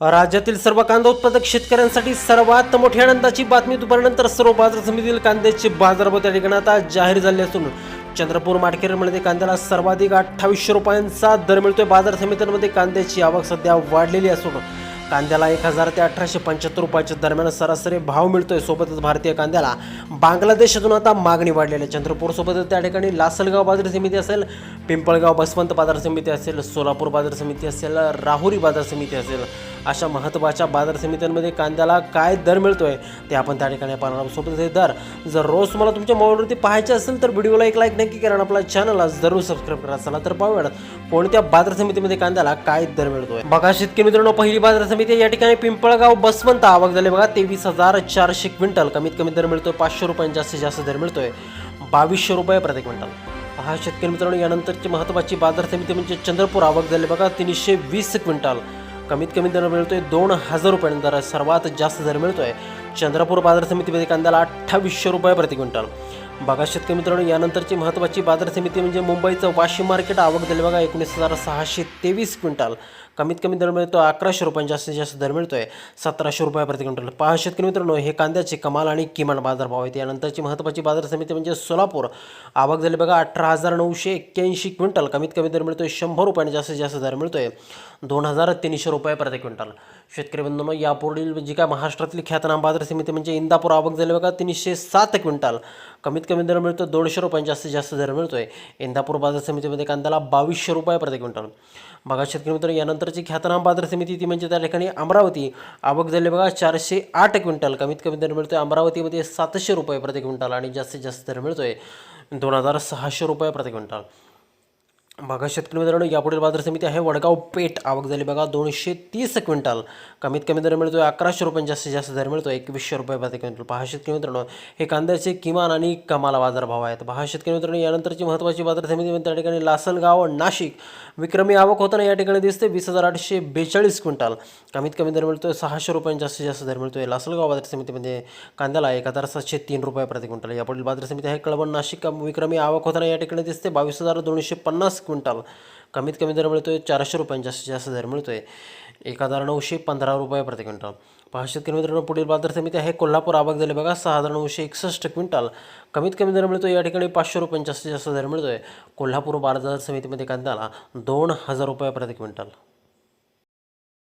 राज्यातील सर्व कांदा उत्पादक शेतकऱ्यांसाठी सर्वात मोठी आनंदाची बातमी दुपारनंतर सर्व बाजार समितीतील कांद्याचे बाजारभाव त्या ठिकाणी आता जाहीर झाले असून चंद्रपूर मार्केटमध्ये कांद्याला सर्वाधिक अठ्ठावीसशे रुपयांचा दर मिळतोय. बाजार समित्यांमध्ये कांद्याची आवक सध्या वाढलेली असून कांद्याला एक हजार ते अठराशे पंच्याहत्तर रुपयाच्या दरम्यान सरासरी भाव मिळतोय सोबतच भारतीय कांद्याला. बांगलादेशातून आता मागणी वाढलेली आहे. चंद्रपूर सोबतच त्या ठिकाणी लासलगाव बाजार समिती असेल पिंपळगाव बसवंत बाजार समिती असेल सोलापूर बाजार समिती असेल राहुरी बाजार समिती असेल अशा महत्त्वाच्या बाजार समित्यांमध्ये कांद्याला काय दर मिळतोय ते आपण त्या ठिकाणी पाहणार आहोत. सोबतच हे दर जर रोज तुम्हाला तुमच्या मोबाईलवरती पाहायचे असेल तर व्हिडिओला एक लाईक नक्की करा आणि आपल्या चॅनलला जरूर सबस्क्राईब करा. चला तर पाहूया कोणत्या बाजार समितीमध्ये कांद्याला काय दर मिळतोय. बघा शेतकरी मित्रांनो पहिली बाजार समिती समिती या ठिकाणी पिंपळगाव बसवंत आवक झाले. बघा तेवीस हजार चारशे क्विंटल कमीत कमी दर मिळतोय. पाचशे रुपयांनी जास्तीत जास्त दर मिळतोय. बावीसशे रुपये प्रति क्विंटल. हा शेतकरी मित्रांनो यानंतरची महत्त्वाची बाजार समिती म्हणजे चंद्रपूर आवक झाली. बघा तीनशे वीस क्विंटल कमीत कमी दर मिळतोय. दोन हजार रुपयांनी दर सर्वात जास्त दर मिळतोय. चंद्रपूर बाजार समितीमध्ये कांद्याला अठ्ठावीसशे रुपये प्रति क्विंटल. बघा शेतकरी मित्रांनो यानंतरची महत्त्वाची बाजार समिती म्हणजे मुंबईचं वाशिम मार्केट. आवक झाली बघा एकोणीस हजार सहाशे तेवीस क्विंटल. कमीत कमी दर मिळतो अकराशे रुपयांनी जास्तीत जास्त दर मिळतोय सतराशे रुपये प्रति क्विंटल. पहा शेतकरी मित्रांनो हे कांद्याचे कमाल आणि किमान बाजारभाव आहेत. यानंतरची महत्त्वाची बाजार समिती म्हणजे सोलापूर. आवक झाली बघा अठरा हजार नऊशे एक्क्याऐंशी क्विंटल. कमीत कमी दर मिळतोय शंभर रुपयांनी जास्तीत जास्त दर मिळतोय दोन हजार तीनशे रुपये प्रति क्विंटल. शेतकरी बंधूंनो यापुढील जी काय महाराष्ट्रातली ख्यातनाम बाजार समिती म्हणजे इंदापूर. आवक झाली बघा तीनशे सात क्विंटल. कमीत कमी दर मिळतो दोनशे रुपयांनी जास्तीत जास्त दर मिळतो आहे इंदापूर बाजार समितीमध्ये कांद्याला बावीसशे रुपये प्रति क्विंटल. बघा शेतकरी मित्र यानंतरची ख्यातनाम बाजार समिती ती म्हणजे त्या ठिकाणी अमरावती आवक झाली बघा चारशे आठ क्विंटल. कमीत कमी दर मिळतो आहे अमरावतीमध्ये सातशे रुपये प्रति क्विंटल आणि जास्तीत जास्त दर मिळतो आहे दोन हजार सहाशे रुपये प्रति क्विंटल. बघा शेतकरी मित्रांनो यापुढील बाजार समिती आहे. वडगाव पेठ आवक झाली बघा दोनशे तीस क्विंटल. कमीत कमी दर मिळतोय अकराशे रुपयांनी जास्तीत जास्त दर मिळतो एकवीसशे रुपये प्रति क्विंटल. पहा शेतकरी मित्रांनो हे कांद्याचे किमान आणि कमाल बाजारभाव आहेत. पहा शेतकरी मित्रांनो यानंतरची महत्त्वाची बाजार समिती म्हणजे त्या ठिकाणी लासलगाव नाशिक. विक्रमी आवक होताना या ठिकाणी दिसते वीस हजार आठशे बेचाळीस क्विंटल. कमीत कमी दर मिळतोय सहाशे रुपयांनी जास्तीत जास्त दर मिळतोय लासलगाव बाजार समितीमध्ये. कांद्याला एक हजार सातशे तीन रुपये प्रति क्विंटल. यापुढील बाजार समिती आहे कळवण नाशिक. विक्रमी आवक होताना या ठिकाणी दिसते बावीस हजार दोनशे पन्नास क्विंटल. कमीत कमी दर मिळतो आहे चारशे रुपयांनी जास्तीत जास्त दर मिळतोय. एक हजार नऊशे पंधरा रुपये प्रति क्विंटल. पाचशे किलोमीटरनं पुढील बाजार समिती आहे कोल्हापूर आवक झाले बघा सहा हजार नऊशे एकसष्ट क्विंटल. कमीत कमी दर मिळतो या ठिकाणी पाचशे रुपयांनी जास्तीत जास्त दर मिळतो आहे कोल्हापूर बाजार समितीमध्ये कांद्याला दोन हजार रुपये प्रति क्विंटल.